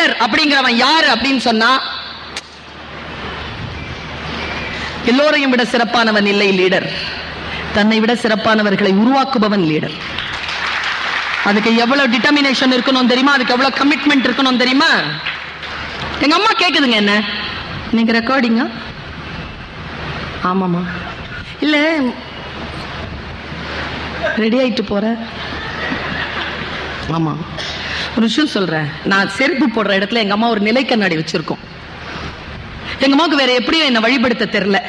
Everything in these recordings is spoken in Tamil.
லீடர் அப்படிங்கிறவன் யாரு அப்படின்னு சொன்னா எல்லோரையும் விட சிறப்பானவன் இல்லை லீடர் தன்னை விட சிறப்பானவர்களை உருவாக்குபவன் லீடர் அதுக்கு எவ்வளவு டிட்டர்மினேஷன் இருக்கணும் தெரியுமா? அதுக்கு எவ்வளவு கமிட்மெண்ட் இருக்கணும் தெரியுமா? எங்க அம்மா கேக்குதுங்க என்ன? நீங்க ரெக்கார்டிங்கா ஆமாமா இல்ல ரெடி ஆயிட்டு போற ஆமா. ஒரு விஷயம் சொல்றேன் நான் செருப்பு போடுற இடத்துல எங்க அம்மா ஒரு நிலை கண்ணாடி வச்சிருக்கோம். எங்க அம்மாவுக்கு வேற எப்படியும் என்ன வழிபடுத்த தெரில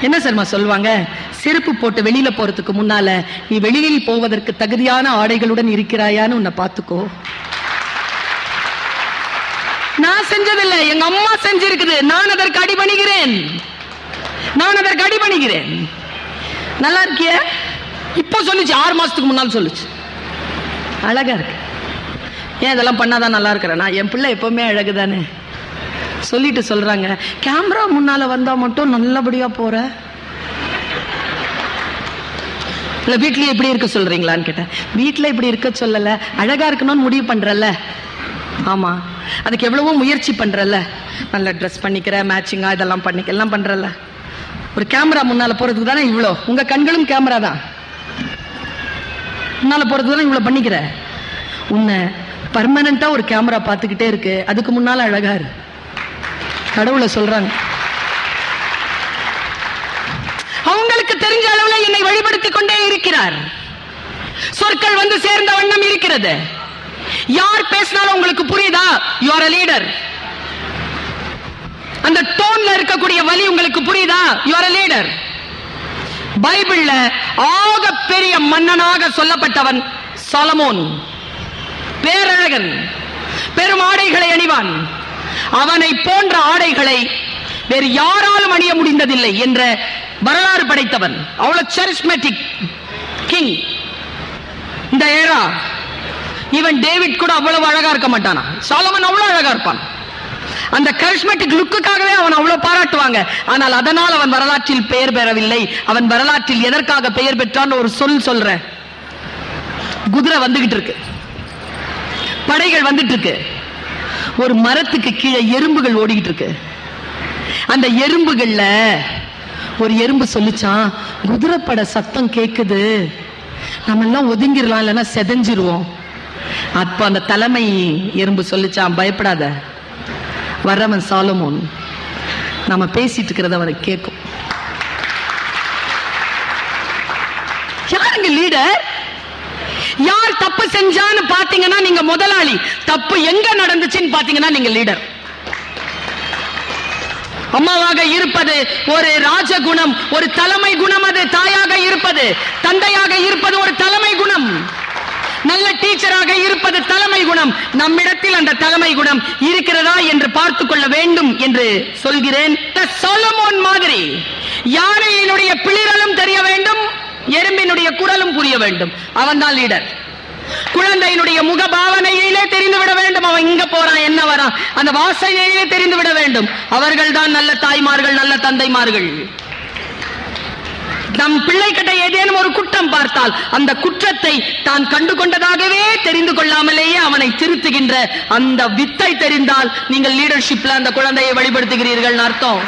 என்ன சர்மா சொல்லுவாங்க? செருப்பு போட்டு வெளியில போறதுக்கு முன்னால நீ வெளியில் போவதற்கு தகுதியான ஆடைகளுடன் இருக்கிறாயான்னு உன்னை பார்த்துக்கோ. நான் செஞ்சதில்லை. எங்க அம்மா செஞ்சிருக்குது. நான் அதற்கு அடிபணிகிறேன். நான் அதற்கு அடிபணிகிறேன். நல்லா இருக்கிய? இப்போ சொல்லுச்சு. ஆறு மாசத்துக்கு முன்னால் சொல்லுச்சு. அழகா இருக்கு. ஏன் இதெல்லாம் பண்ணாதான் நல்லா இருக்கிறேன்னா என் பிள்ளை எப்பவுமே அழகு தானே சொல்லிட்டு சொல்றாங்க. கேமரா முன்னால வந்தா மட்டும் நல்லபடியா போற? இல்ல வீட்லயே இப்படி இருக்க சொல்றீங்களான்னு கேட்டேன். வீட்ல இப்படி இருக்க சொல்லல. அழகா இருக்கணும்னு முடிவு பண்ணுறல்ல ஆமா. அதுக்கு எவ்வளவோ முயற்சி பண்ணுறல்ல நல்ல ட்ரெஸ் பண்ணிக்கிற மேட்சிங்கா இதெல்லாம் பண்ணிக்க எல்லாம் பண்றல்ல. ஒரு கேமரா முன்னால போறதுக்கு தானே இவ்வளோ உங்க கண்களும் கேமரா தான். முன்னால போறதுக்கு தானே இவ்வளோ பண்ணிக்கிற? உன்னை பர்மனண்டா ஒரு கேமரா பார்த்துக்கிட்டே இருக்கு. அதுக்கு முன்னால அழகா இரு. கடவுளை சொல்றாங்க. அவங்களுக்கு தெரிஞ்ச அளவுல என்னை வழிபடுத்திக் கொண்டே இருக்கிறார். சொற்கள் வந்து சேர்ந்த வண்ணம் இருக்கிறது. யார் பேசினாலும் உங்களுக்கு புரியுதா? யூ ஆர் லீடர் அந்த டோன்ல இருக்கக்கூடிய வலி உங்களுக்கு புரியுதா? யூ ஆர் லீடர் பைபிள்ல ஆக பெரிய மன்னனாக சொல்லப்பட்டவன் சாலமோன். பேரழகன் பெரும் ஆடைகளை அணிவான். அவனை போன்ற ஆடைகளை வேறு யாராலும் அணிய முடிந்ததில்லை என்ற வரலாறு படைத்தவன். அவ்வளவு செரிஸ்மெட்டிக் கிங் இந்த ஏரா இவன் டேவிட் கூட அவ்வளவு அழகா இருக்க மாட்டானா? சாலமன் அவ்வளவு அழகா இருப்பான். அந்த கரிஸ்மெட்டிக் லுக்குக்காகவே அவன் அவ்வளவு பாராட்டுவாங்க. ஆனால் அதனால் அவன் வரலாற்றில் பெயர் பெறவில்லை. அவன் வரலாற்றில் எதற்காக பெயர் பெற்றான் ஒரு சொல் சொல்ற குதிரை வந்துகிட்டு இருக்கு. படைகள் வந்துட்டு இருக்கு. ஒரு மரத்துக்கு கீழே எறும்புகள் ஓடிக்கிட்டு இருக்கு. அந்த எறும்புகள்ல ஒரு எறும்பு சொல்லிச்சான் குதிரைப்பட சத்தம் கேக்குது. நம்ம எல்லாம் ஒதுங்கிடலாம் இல்லைன்னா செதஞ்சிருவோம். அப்போ அந்த தலைமை எறும்பு சொல்லிச்சான் பயப்படாத. வர்றவன் சாலமோன். நம்ம பேசிட்டு இருக்கிறத அவரை கேட்கும் யாருங்க லீடர் யார் தப்பு செஞ்சான்னு பாத்தீங்கன்னா நீங்க முதலாளி. தப்பு எங்க நடந்துச்சுன்னு பாத்தீங்கன்னா நீங்க லீடர் அம்மாவாக இருப்பது ஒரு ராஜகுணம் ஒரு தலைமை குணம் அது தாயாக இருப்பது தந்தையாக இருப்பது ஒரு தலைமை குணம். நல்ல டீச்சராக இருப்பது தலைமை குணம். நம்மிடத்தில் அந்த தலைமை குணம் இருக்கிறதா என்று பார்த்து கொள்ள வேண்டும் என்று சொல்கிறேன். சொலமோன் மாதிரி யானையினுடைய பிளிரலும் தெரிய வேண்டும் வேண்டும். அவன் தான் லீடர் குழந்தையினுடைய முக பாவனையிலே தெரிந்து விட வேண்டும். அவன் இங்க போறான் என்ன வரான்? அந்த வாசனையிலே தெரிந்து விட வேண்டும். அவர்கள் தான் நல்ல தாய்மார்கள் நல்ல தந்தைமார்கள். நம் பிள்ளைகிட்ட ஏதேனும் ஒரு குற்றம் பார்த்தால் அந்த குற்றத்தை தான் கண்டு கொண்டதாகவே தெரிந்து கொள்ளாமலேயே அவனை திருத்துகின்ற அந்த வித்தை தெரிந்தால் நீங்கள் லீடர்ஷிப்ல அந்த குழந்தையை வழிபடுத்துகிறீர்கள் அர்த்தம்.